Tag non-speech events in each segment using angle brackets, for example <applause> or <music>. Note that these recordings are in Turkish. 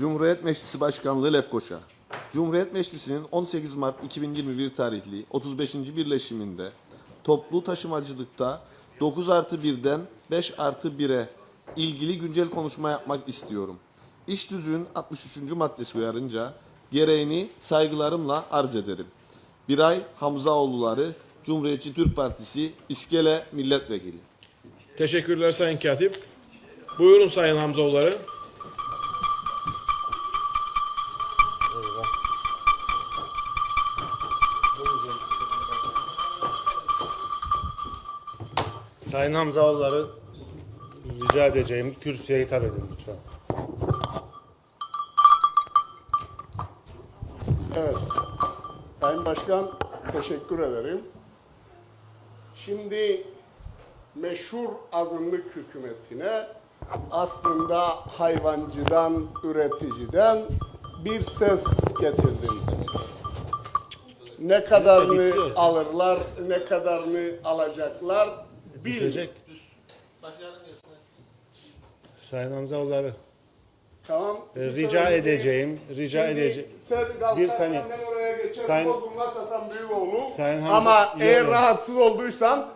Cumhuriyet Meclisi Başkanlığı Lefkoşa. Cumhuriyet Meclisi'nin 18 Mart 2021 tarihli 35. birleşiminde toplu taşımacılıkta 9 artı 1'den 5 artı 1'e ilgili güncel konuşma yapmak istiyorum. İş düzüğün 63. maddesi uyarınca gereğini saygılarımla arz ederim. Biray Hamzaoğulları Cumhuriyetçi Türk Partisi İskele Milletvekili. Teşekkürler Sayın Katip. Buyurun Sayın Hamzoğulları. Sayın Hamzaoğulları rica edeceğim kürsüye hitap edin lütfen. Evet. Sayın Başkan teşekkür ederim. Şimdi meşhur azınlık hükümetine aslında hayvancıdan, üreticiden bir ses getirdim. Ne kadarını alırlar, ne kadarını alacaklar bilmiyorum. Düşecek. Sayın Hamzaoğulları Tamam. e, rica edeceğim, rica Şimdi edeceğim. Sen Bir bir saniye. oraya geçerim. Sayın- Bozulmaz Hasan Büyükoğlu. Sayın Hamza- Ama Yok, eğer yok. rahatsız olduysan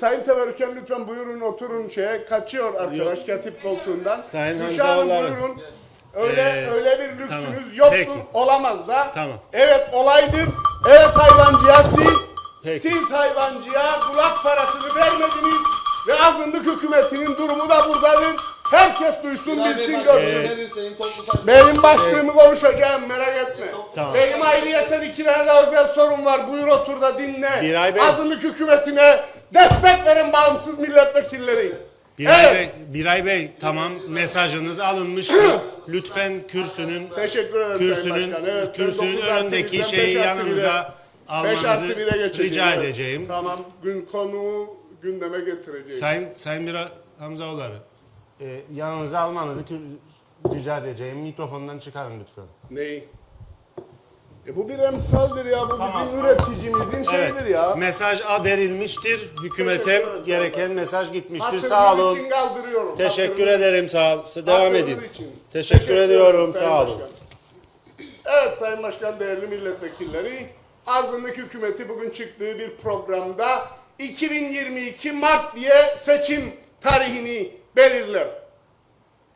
Sayın Teberrüken lütfen buyurun oturun şeye. Kaçıyor arkadaş katip koltuğundan. Sayın Gülşah Hanım Hamzaoğulları. buyurun. Öyle Ee, öyle bir lüksünüz tamam. yoktur. Peki. Olamaz da. Tamam. Evet olaydır. Evet hayvancıya siz Peki. siz hayvancıya kulak parasını vermediniz ve azınlık hükümetinin durumu da buradadır. Herkes duysun bilsin görsün. Benim başlığımı konuşacağım merak etme. Tamam. Benim ayrıyeten iki tane de özel sorun var. Buyur otur da dinle. Biray Bey. Azınlık hükümetine destek verin bağımsız milletvekilleri. Biray evet. Bey, Biray Bey tamam mesajınız alınmıştır. <clears throat> Lütfen kürsünün Teşekkür ederim kürsünün Sayın Başkan. Evet, ben kürsünün dokuz artı önündeki şeyi artı bire- yanınıza beş artı almanızı bire geçeceğim, rica evet. edeceğim. Tamam. Gün konuğu gündeme getireceğim. Sayın Sayın Biray Hamzaoğulları e, yanınıza almanızı kü- rica edeceğim. Mikrofondan çıkarın lütfen. Neyi? E bu bir emsaldir ya. Bu Tamam. bizim üreticimizin şeyidir ya. Mesaj a verilmiştir. Hükümete Teşekkür gereken mesaj gitmiştir. Hatırınız Sağ olun. için kaldırıyorum. Teşekkür Hatırınız- ederim. Sağ ol. Devam Hatırınız edin. için. Teşekkür ediyorum. Sayın Sağ olun. Başkan. Evet Sayın Başkan, değerli milletvekilleri, azınlık hükümeti bugün çıktığı bir programda 2022 Mart diye seçim tarihini belirler.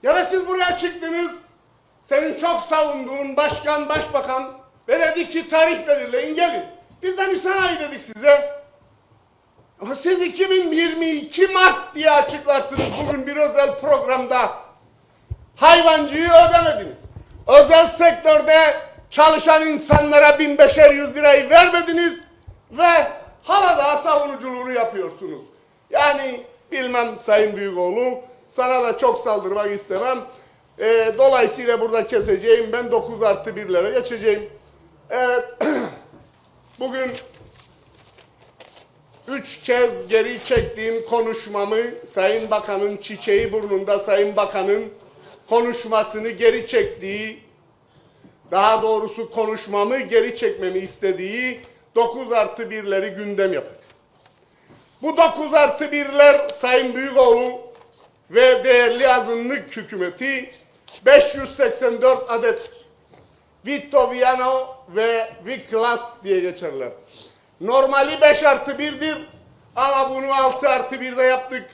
Ya ve siz buraya çıktınız, senin çok savunduğun başkan, başbakan ve dedi ki tarih belirleyin gelin. Biz de Nisan ayı dedik size. Ama siz 2022 Mart diye açıklarsınız bugün bir özel programda. Hayvancıyı ödemediniz. Özel sektörde çalışan insanlara 1500 lirayı vermediniz ve hala daha savunuculuğunu yapıyorsunuz. Yani bilmem Sayın Büyükoğlu sana da çok saldırmak istemem. Ee, dolayısıyla burada keseceğim ben 9 artı 1'lere geçeceğim. Evet <clears throat> bugün Üç kez geri çektiğim konuşmamı Sayın Bakan'ın çiçeği burnunda Sayın Bakan'ın konuşmasını geri çektiği daha doğrusu konuşmamı geri çekmemi istediği 9 artı 1'leri gündem yapar. Bu 9 artı 1'ler Sayın Büyükoğlu ve değerli azınlık hükümeti 584 adet Vitto Viano ve Viclas diye geçerler. Normali 5 artı 1'dir ama bunu 6 artı 1'de yaptık.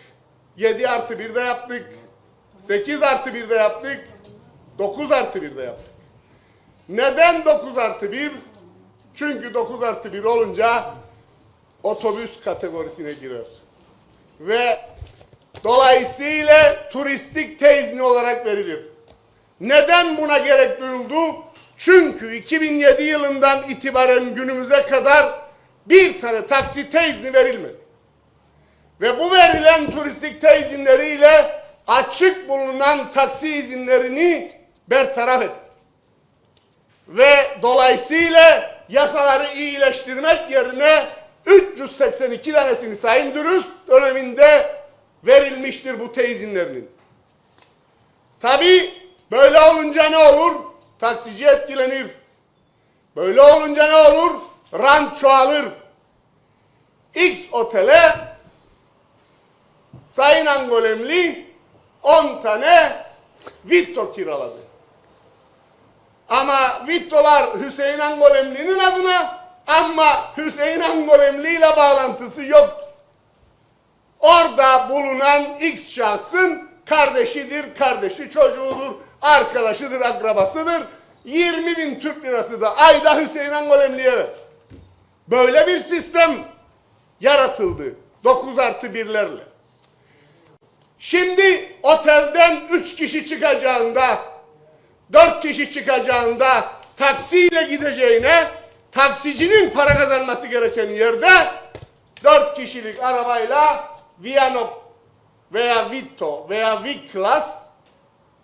7 artı 1'de yaptık. 8 artı 1'de yaptık. 9 artı 1'de yaptık. Neden 9 artı 1? Çünkü 9 artı 1 olunca otobüs kategorisine girer. Ve dolayısıyla turistik tezni olarak verilir. Neden buna gerek duyuldu? Çünkü 2007 yılından itibaren günümüze kadar bir tane taksi tezni verilmedi. Ve bu verilen turistik tezinleriyle açık bulunan taksi izinlerini bertaraf etti. Ve dolayısıyla yasaları iyileştirmek yerine 382 tanesini Sayın Dürüst döneminde verilmiştir bu tezinlerinin. Tabi böyle olunca ne olur? Taksici etkilenir. Böyle olunca ne olur? Rant çoğalır. X otele Sayın Angolemli 10 tane Vitto kiraladı. Ama Vittolar Hüseyin Angolemli'nin adına ama Hüseyin Angolemli ile bağlantısı yok. Orada bulunan X şahsın kardeşidir, kardeşi çocuğudur, arkadaşıdır, akrabasıdır. 20 bin Türk lirası da ayda Hüseyin Angolemli'ye ver. Böyle bir sistem yaratıldı. 9 artı 1'lerle. Şimdi otelden 3 kişi çıkacağında, 4 kişi çıkacağında taksiyle gideceğine taksicinin para kazanması gereken yerde 4 kişilik arabayla Viano veya Vitto veya V-Class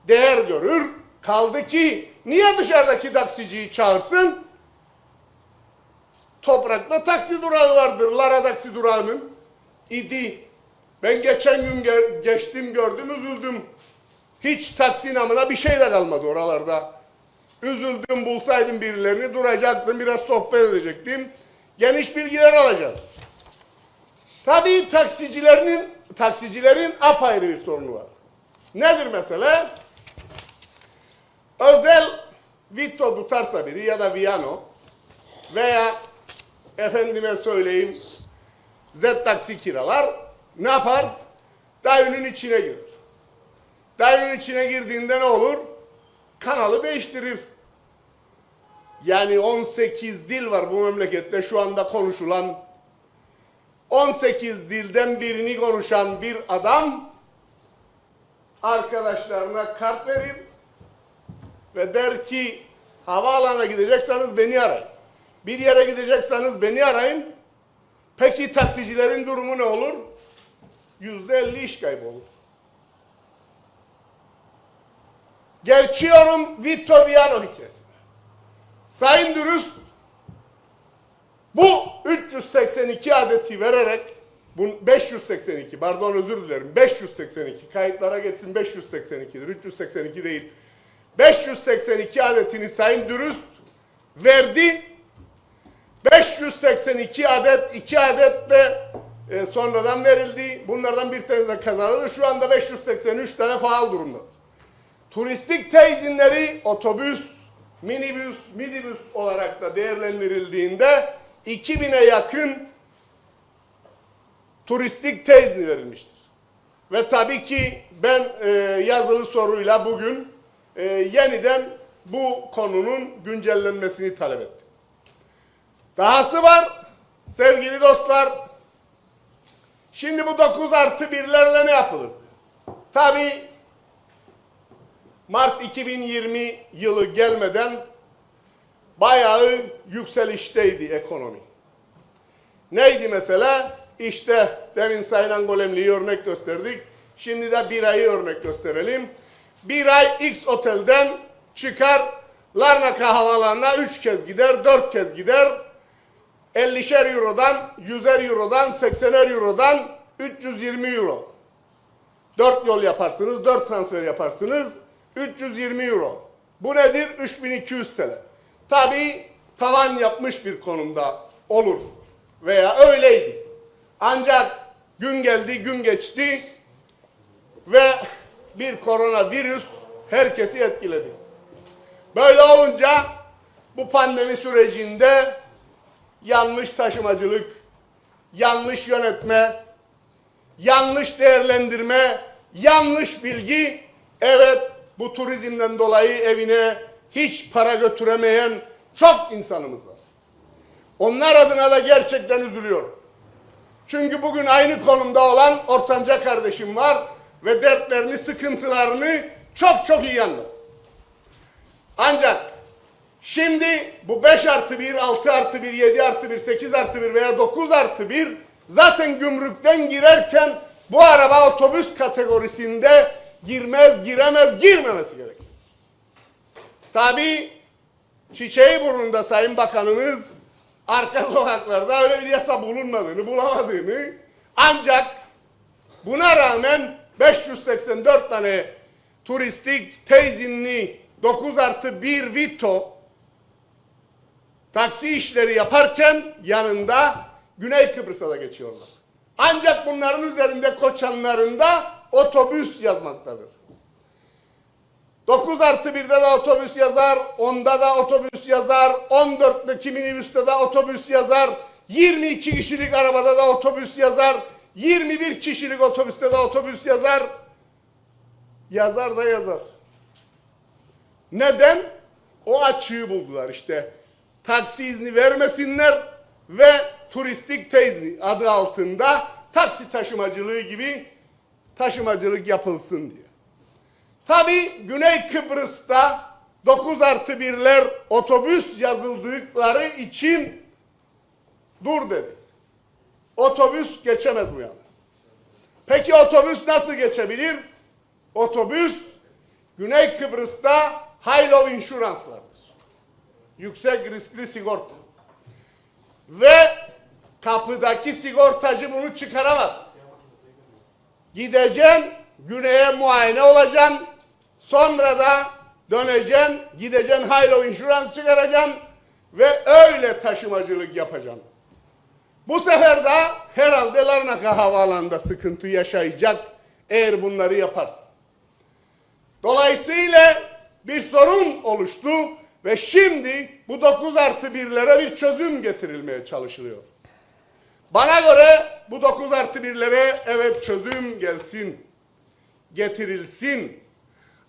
değer görür. Kaldı ki niye dışarıdaki taksiciyi çağırsın? Toprakta taksi durağı vardır. Lara taksi durağının idi. Ben geçen gün ge- geçtim gördüm üzüldüm. Hiç taksi namına bir şey de kalmadı oralarda. Üzüldüm bulsaydım birilerini duracaktım biraz sohbet edecektim. Geniş bilgiler alacağız. Tabii taksicilerin taksicilerin apayrı bir sorunu var. Nedir mesela? Özel Vitto tutarsa biri ya da Viano veya efendime söyleyeyim Z taksi kiralar ne yapar? Dayının içine girer. Dayının içine girdiğinde ne olur? Kanalı değiştirir. Yani 18 dil var bu memlekette şu anda konuşulan 18 dilden birini konuşan bir adam arkadaşlarına kart verir ve der ki havaalanına gidecekseniz beni arayın. Bir yere gidecekseniz beni arayın. Peki taksicilerin durumu ne olur? Yüzde elli iş kaybı olur. Geçiyorum Vito Viano hikayesine. Sayın Dürüst bu 382 adeti vererek bu 582 pardon özür dilerim 582 kayıtlara geçsin 582'dir 382 değil. 582 adetini Sayın Dürüst verdi. 582 adet 2 adet de e, sonradan verildi. Bunlardan bir tanesi de kazanıldı şu anda 583 tane faal durumda turistik tezinleri otobüs, minibüs, midibüs olarak da değerlendirildiğinde 2000'e yakın turistik teyzin verilmiştir. Ve tabii ki ben e, yazılı soruyla bugün e, yeniden bu konunun güncellenmesini talep ettim. Dahası var sevgili dostlar. Şimdi bu 9 artı 1'lerle ne yapılır? Tabii Mart 2020 yılı gelmeden bayağı yükselişteydi ekonomi. Neydi mesela? İşte demin Sayın Angolemli'yi örnek gösterdik. Şimdi de bir ayı örnek gösterelim. Bir ay X otelden çıkar Larnaka havalarına 3 kez gider, 4 kez gider. 50'şer eurodan, 100'er eurodan, 80'er eurodan 320 euro. 4 yol yaparsınız, 4 transfer yaparsınız. 320 euro. Bu nedir? 3200 TL. Tabii tavan yapmış bir konumda olur. Veya öyleydi. Ancak gün geldi, gün geçti ve bir koronavirüs herkesi etkiledi. Böyle olunca bu pandemi sürecinde yanlış taşımacılık, yanlış yönetme, yanlış değerlendirme, yanlış bilgi, evet bu turizmden dolayı evine hiç para götüremeyen çok insanımız var. Onlar adına da gerçekten üzülüyorum. Çünkü bugün aynı konumda olan ortanca kardeşim var ve dertlerini, sıkıntılarını çok çok iyi anlar. Ancak şimdi bu 5 artı 1, 6 artı 1, 7 artı 1, 8 artı 1 veya 9 artı 1 zaten gümrükten girerken bu araba otobüs kategorisinde girmez, giremez, girmemesi gerekir. Tabii çiçeği burnunda Sayın Bakanımız arka sokaklarda öyle bir yasa bulunmadığını, bulamadığını ancak buna rağmen 584 tane turistik teyzinli 9 artı 1 Vito taksi işleri yaparken yanında Güney Kıbrıs'a da geçiyorlar. Ancak bunların üzerinde koçanlarında otobüs yazmaktadır. 9 artı 1'de de otobüs yazar, 10'da da otobüs yazar, 14'teki minibüste de otobüs yazar, 22 kişilik arabada da otobüs yazar, 21 kişilik otobüste de otobüs yazar. Yazar da yazar. Neden? O açığı buldular işte. Taksi izni vermesinler ve turistik teyzi adı altında taksi taşımacılığı gibi taşımacılık yapılsın diye. Tabi Güney Kıbrıs'ta 9 artı 1'ler otobüs yazıldıkları için dur dedi. Otobüs geçemez bu yana. Peki otobüs nasıl geçebilir? Otobüs Güney Kıbrıs'ta High Low Insurance vardır. Yüksek riskli sigorta. Ve kapıdaki sigortacı bunu çıkaramaz. Gideceksin, güneye muayene olacaksın. Sonra da döneceksin, gideceksin Low Insurance çıkaracaksın ve öyle taşımacılık yapacaksın. Bu sefer de herhalde Larnaka havaalanında sıkıntı yaşayacak eğer bunları yaparsın. Dolayısıyla bir sorun oluştu ve şimdi bu 9 artı 1'lere bir çözüm getirilmeye çalışılıyor. Bana göre bu 9 artı 1'lere evet çözüm gelsin, getirilsin.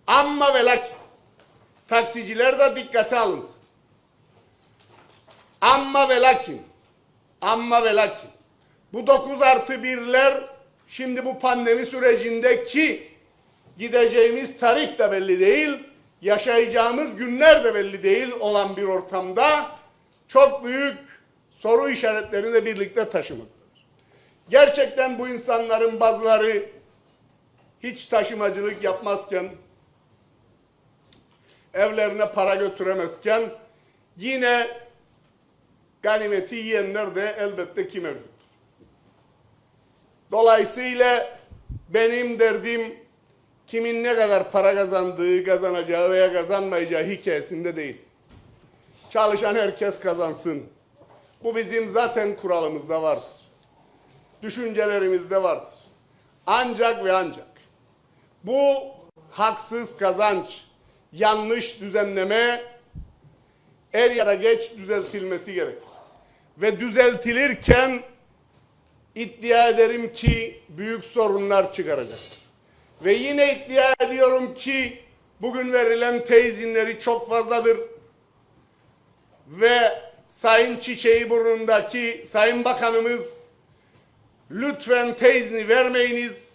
Ama ve lakin taksiciler de dikkate alınsın. Amma ve lakin, amma ve lakin bu 9 artı 1'ler şimdi bu pandemi sürecindeki gideceğimiz tarih de belli değil, yaşayacağımız günler de belli değil olan bir ortamda çok büyük soru işaretlerini de birlikte taşımaktadır. Gerçekten bu insanların bazıları hiç taşımacılık yapmazken, evlerine para götüremezken yine ganimeti yiyenler de elbette ki mevcuttur. Dolayısıyla benim derdim kimin ne kadar para kazandığı, kazanacağı veya kazanmayacağı hikayesinde değil. Çalışan herkes kazansın. Bu bizim zaten kuralımızda vardır. Düşüncelerimizde vardır. Ancak ve ancak bu haksız kazanç, yanlış düzenleme er ya da geç düzeltilmesi gerekir. Ve düzeltilirken iddia ederim ki büyük sorunlar çıkaracak. Ve yine iddia ediyorum ki bugün verilen teyzinleri çok fazladır. Ve Sayın Çiçeği burnundaki Sayın Bakanımız lütfen teyzini vermeyiniz,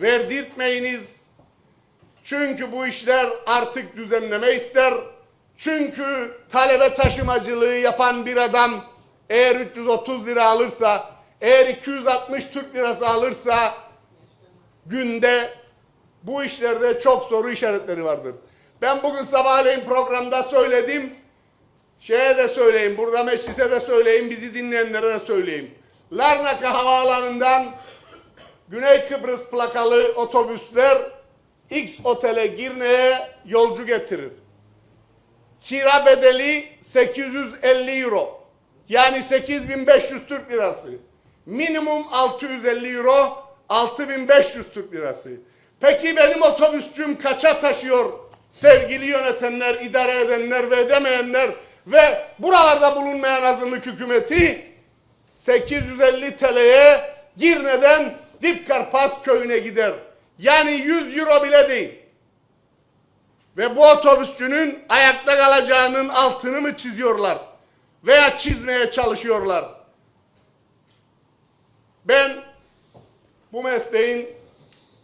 verdirtmeyiniz. Çünkü bu işler artık düzenleme ister. Çünkü talebe taşımacılığı yapan bir adam eğer 330 lira alırsa, eğer 260 Türk lirası alırsa günde bu işlerde çok soru işaretleri vardır. Ben bugün sabahleyin programda söyledim. Şeye de söyleyeyim, burada meclise de söyleyeyim, bizi dinleyenlere de söyleyeyim. Larnaka Havaalanı'ndan Güney Kıbrıs plakalı otobüsler X otele Girne'ye yolcu getirir. Kira bedeli 850 euro. Yani 8500 Türk lirası. Minimum 650 euro, 6500 Türk lirası. Peki benim otobüsçüm kaça taşıyor? Sevgili yönetenler, idare edenler ve edemeyenler ve buralarda bulunmayan azınlık hükümeti 850 TL'ye Girne'den Dipkarpas köyüne gider. Yani 100 euro bile değil. Ve bu otobüsçünün ayakta kalacağının altını mı çiziyorlar? Veya çizmeye çalışıyorlar? Ben bu mesleğin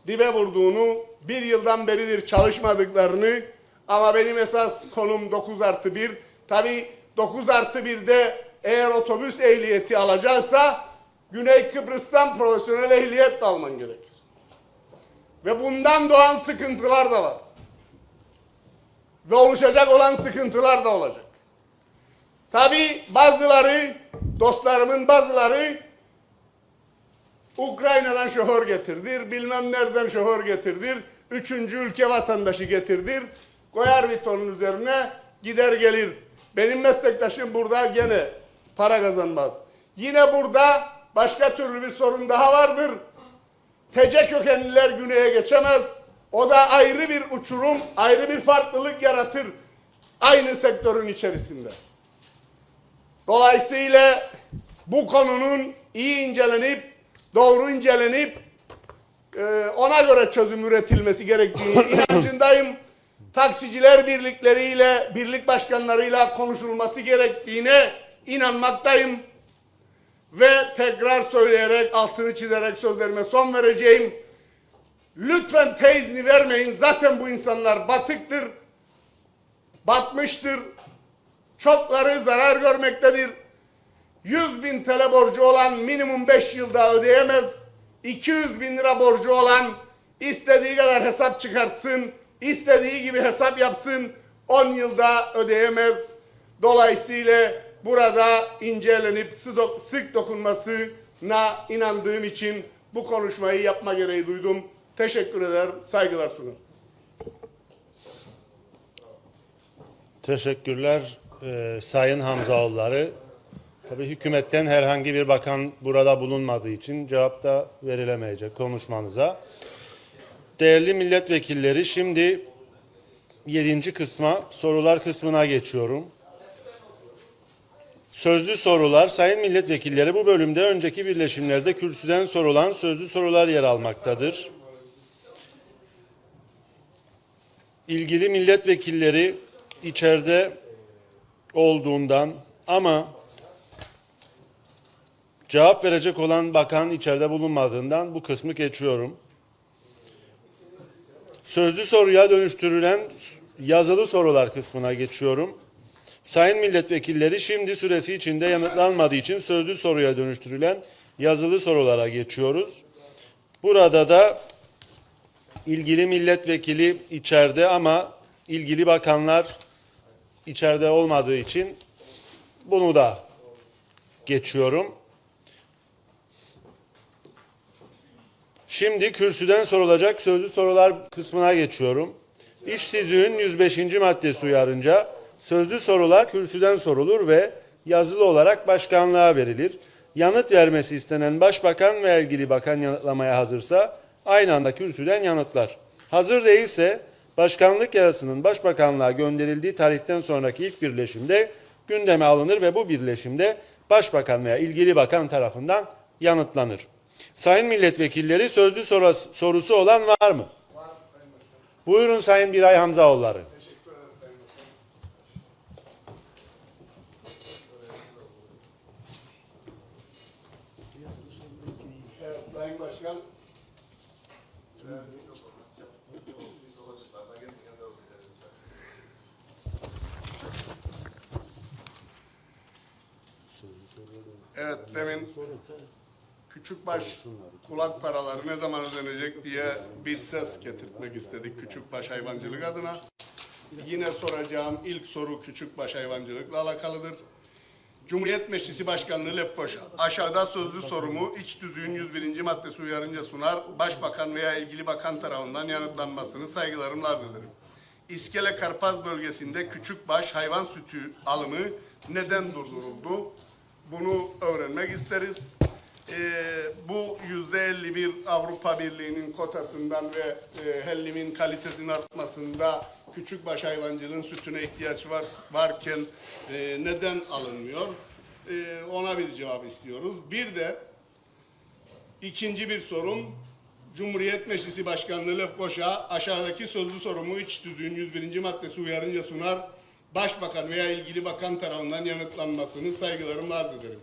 dibe vurduğunu, bir yıldan beridir çalışmadıklarını ama benim esas konum 9 artı 1. Tabi 9 artı 1'de eğer otobüs ehliyeti alacaksa Güney Kıbrıs'tan profesyonel ehliyet de alman gerekir. Ve bundan doğan sıkıntılar da var. Ve oluşacak olan sıkıntılar da olacak. Tabi bazıları, dostlarımın bazıları Ukrayna'dan şoför getirdir, bilmem nereden şoför getirdir, üçüncü ülke vatandaşı getirdir, koyar vitonun üzerine gider gelir. Benim meslektaşım burada gene para kazanmaz. Yine burada başka türlü bir sorun daha vardır. Tece kökenliler güneye geçemez. O da ayrı bir uçurum, ayrı bir farklılık yaratır aynı sektörün içerisinde. Dolayısıyla bu konunun iyi incelenip, doğru incelenip e, ona göre çözüm üretilmesi gerektiği <coughs> inancındayım. Taksiciler birlikleriyle, birlik başkanlarıyla konuşulması gerektiğine inanmaktayım. Ve tekrar söyleyerek, altını çizerek sözlerime son vereceğim. Lütfen teyzni vermeyin. Zaten bu insanlar batıktır. Batmıştır. Çokları zarar görmektedir. 100 bin TL borcu olan minimum 5 yılda ödeyemez. 200 bin lira borcu olan istediği kadar hesap çıkartsın. İstediği gibi hesap yapsın. 10 yılda ödeyemez. Dolayısıyla burada incelenip sık, dokunmasına inandığım için bu konuşmayı yapma gereği duydum. Teşekkür eder, saygılar sunarım. Teşekkürler e, Sayın Hamzaoğulları. Tabii hükümetten herhangi bir bakan burada bulunmadığı için cevap da verilemeyecek konuşmanıza. Değerli milletvekilleri şimdi yedinci kısma sorular kısmına geçiyorum. Sözlü sorular, sayın milletvekilleri bu bölümde önceki birleşimlerde kürsüden sorulan sözlü sorular yer almaktadır. ilgili milletvekilleri içeride olduğundan ama cevap verecek olan bakan içeride bulunmadığından bu kısmı geçiyorum. Sözlü soruya dönüştürülen yazılı sorular kısmına geçiyorum. Sayın milletvekilleri şimdi süresi içinde yanıtlanmadığı için sözlü soruya dönüştürülen yazılı sorulara geçiyoruz. Burada da ilgili milletvekili içeride ama ilgili bakanlar içeride olmadığı için bunu da geçiyorum. Şimdi kürsüden sorulacak sözlü sorular kısmına geçiyorum. İş tüzüğün 105. maddesi uyarınca sözlü sorular kürsüden sorulur ve yazılı olarak başkanlığa verilir. Yanıt vermesi istenen başbakan ve ilgili bakan yanıtlamaya hazırsa aynı anda kürsüden yanıtlar. Hazır değilse başkanlık yazısının başbakanlığa gönderildiği tarihten sonraki ilk birleşimde gündeme alınır ve bu birleşimde başbakan veya ilgili bakan tarafından yanıtlanır. Sayın milletvekilleri sözlü sorusu, sorusu olan var mı? Buyurun Sayın Biray Hamzaoğulları. Evet Sayın Başkan. Evet demin küçükbaş kulak paraları ne zaman ödenecek diye bir ses getirtmek istedik küçükbaş hayvancılık adına. Yine soracağım ilk soru küçükbaş hayvancılıkla alakalıdır. Cumhuriyet Meclisi Başkanlığı Lefkoşa. Aşağıda sözlü sorumu iç tüzüğün 101. maddesi uyarınca sunar. Başbakan veya ilgili bakan tarafından yanıtlanmasını saygılarımla arz ederim. İskele Karpaz bölgesinde küçükbaş hayvan sütü alımı neden durduruldu? Bunu öğrenmek isteriz. Ee, bu yüzde 51 Avrupa Birliği'nin kotasından ve e, hellimin kalitesinin artmasında küçükbaş hayvancılığın sütüne ihtiyaç var varken e, neden alınmıyor? E, ona bir cevap istiyoruz. Bir de ikinci bir sorum Cumhuriyet Meclisi Başkanlığı Lefkoşa aşağıdaki sözlü sorumu iç tüzüğün 101. maddesi uyarınca sunar. Başbakan veya ilgili bakan tarafından yanıtlanmasını saygılarımla arz ederim.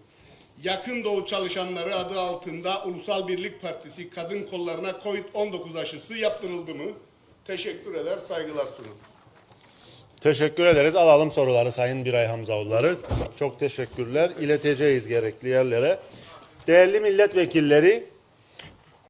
Yakın Doğu çalışanları adı altında Ulusal Birlik Partisi kadın kollarına COVID-19 aşısı yaptırıldı mı? Teşekkür eder, saygılar sunarım. Teşekkür ederiz. Alalım soruları Sayın Biray Hamzaoğulları. Çok teşekkürler. İleteceğiz gerekli yerlere. Değerli milletvekilleri,